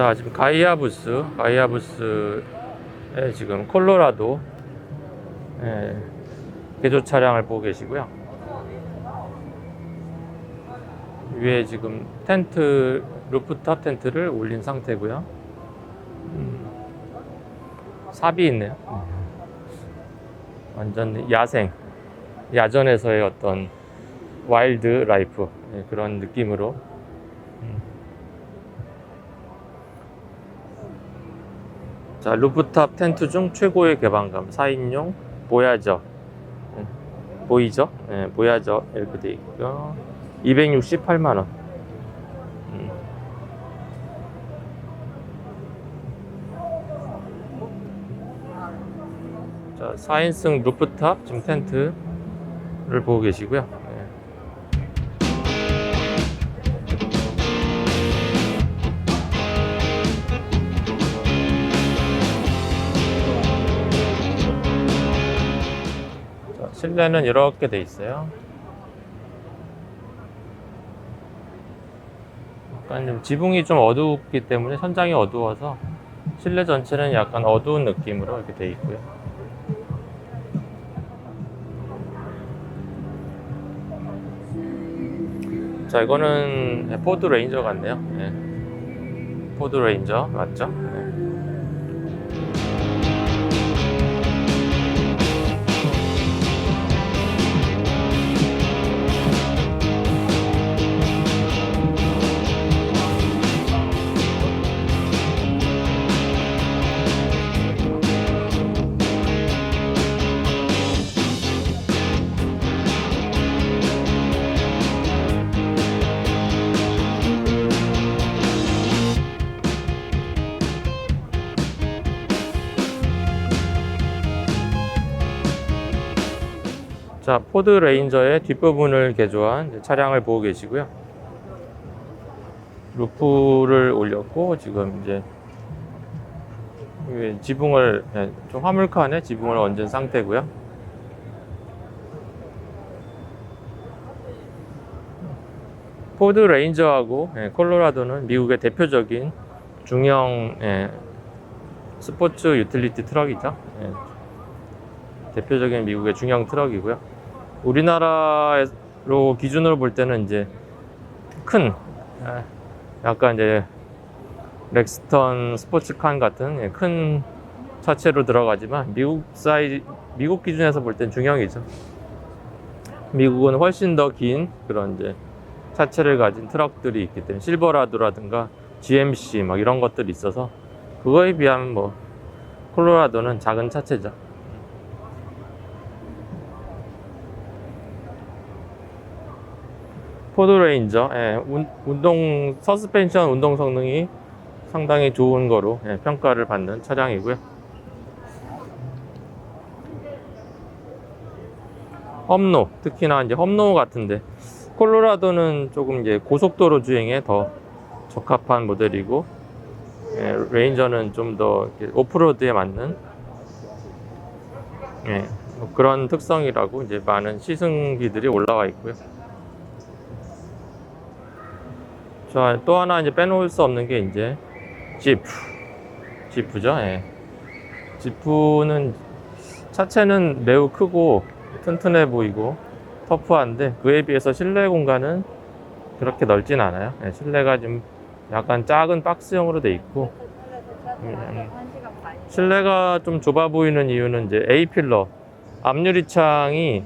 자, 지금 가이아 부스, 가이아 부스에 지금 콜로라도 예, 개조 차량을 보고 계시고요. 위에 지금 텐트, 루프탑 텐트를 올린 상태고요. 음, 삽이 있네요. 완전 야생, 야전에서의 어떤 와일드 라이프 예, 그런 느낌으로 자 루프탑 텐트 중 최고의 개방감 4인용 보야저. 음, 보이저 예, 보야저 이렇게 돼 있고요. 268만 원. 음. 자 4인승 루프탑 지금 텐트를 보고 계시고요 실내는 이렇게 돼 있어요. 약간 좀 지붕이 좀 어둡기 때문에 천장이 어두워서 실내 전체는 약간 어두운 느낌으로 이렇게 돼 있고요. 자, 이거는 포드 레인저 같네요. 네. 포드 레인저 맞죠? 네. 자, 포드 레인저의 뒷부분을 개조한 차량을 보고 계시고요. 루프를 올렸고 지금 이제 지붕을 예, 좀 화물칸에 지붕을 얹은 상태고요. 포드 레인저하고 예, 콜로라도는 미국의 대표적인 중형 예, 스포츠 유틸리티 트럭이죠. 예, 대표적인 미국의 중형 트럭이고요. 우리나라로 기준으로 볼 때는 이제 큰 예, 약간 이제 렉스턴 스포츠칸 같은 예, 큰 차체로 들어가지만 미국 사이 미국 기준에서 볼 땐 중형이죠. 미국은 훨씬 더 긴 그런 이제 차체를 가진 트럭들이 있기 때문에 실버라도라든가 GMC 막 이런 것들이 있어서 그거에 비하면 뭐 콜로라도는 작은 차체죠. 포드 레인저 예, 운- 운동 서스펜션 운동 성능이 상당히 좋은 거로 예, 평가를 받는 차량이고요. 험로 특히나 이제 험로 같은데 콜로라도는 조금 이제 고속도로 주행에 더 적합한 모델이고 예, 레인저는 좀 더 오프로드에 맞는 예, 뭐 그런 특성이라고 이제 많은 시승기들이 올라와 있고요. 자, 또 하나 이제 빼놓을 수 없는 게 이제 지프. 지프죠. 예. 지프는 차체는 매우 크고 튼튼해 보이고 터프한데 그에 비해서 실내 공간은 그렇게 넓진 않아요. 예, 실내가 좀 약간 작은 박스형으로 돼 있고 음, 실내가 좀 좁아 보이는 이유는 이제 A 필러 앞유리창이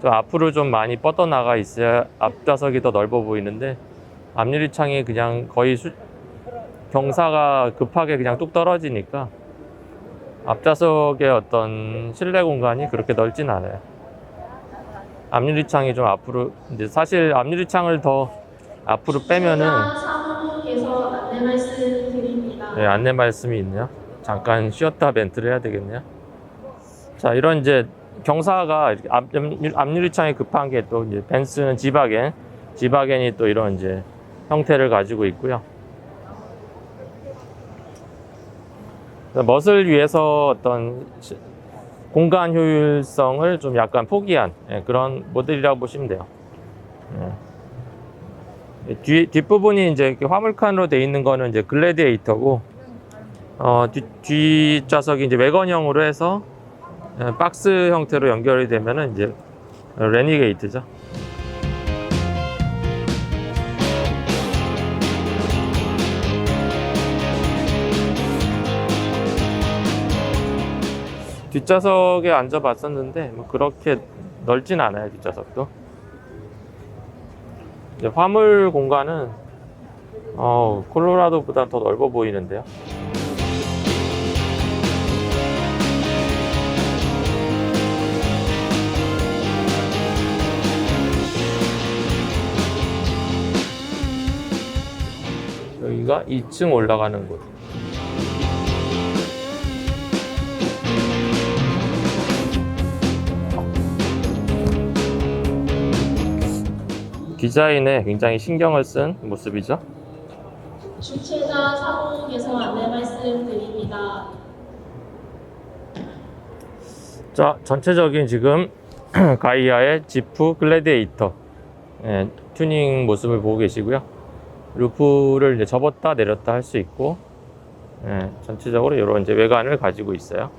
좀 앞으로 좀 많이 뻗어 나가 있어야 앞좌석이 더 넓어 보이는데 앞유리창이 그냥 거의 수- 경사가 급하게 그냥 뚝 떨어지니까 앞좌석의 어떤 실내 공간이 그렇게 넓진 않아요. 앞유리창이 좀 앞으로 이제 사실 앞유리창을 더 앞으로 빼면은 안내 말씀 드립니다. 네, 안내 말씀이 있네요. 잠깐 쉬었다 멘트를 해야 되겠네요. 자, 이런 이제 경사가 앞, 앞유리창이 급한 게 또 이제 벤츠는 지바겐, 지바겐이 또 이런 이제 형태를 가지고 있고요. 멋을 위해서 어떤 시- 공간 효율성을 좀 약간 포기한 예, 그런 모델이라고 보시면 돼요. 예. 뒤, 뒷부분이 이제 화물칸으로 돼 있는 거는 이제 글래디에이터고, 어, 뒤, 뒷좌석이 이제 외건형으로 해서 예, 박스 형태로 연결이 되면은 이제 레니게이트죠. 뒷좌석에 앉아봤었는데 뭐 그렇게 넓진 않아요 뒷좌석도. 화물 공간은 어, 콜로라도보다 더 넓어 보이는데요. 여기가 2층 올라가는 곳. 디자인에 굉장히 신경을 쓴 모습이죠. 주최자 사무국에서 안내 말씀드립니다. 자, 전체적인 지금 가이아의 지프 글래디에이터 예, 튜닝 모습을 보고 계시고요. 루프를 이제 접었다 내렸다 할 수 있고 예, 전체적으로 이런 이제 외관을 가지고 있어요.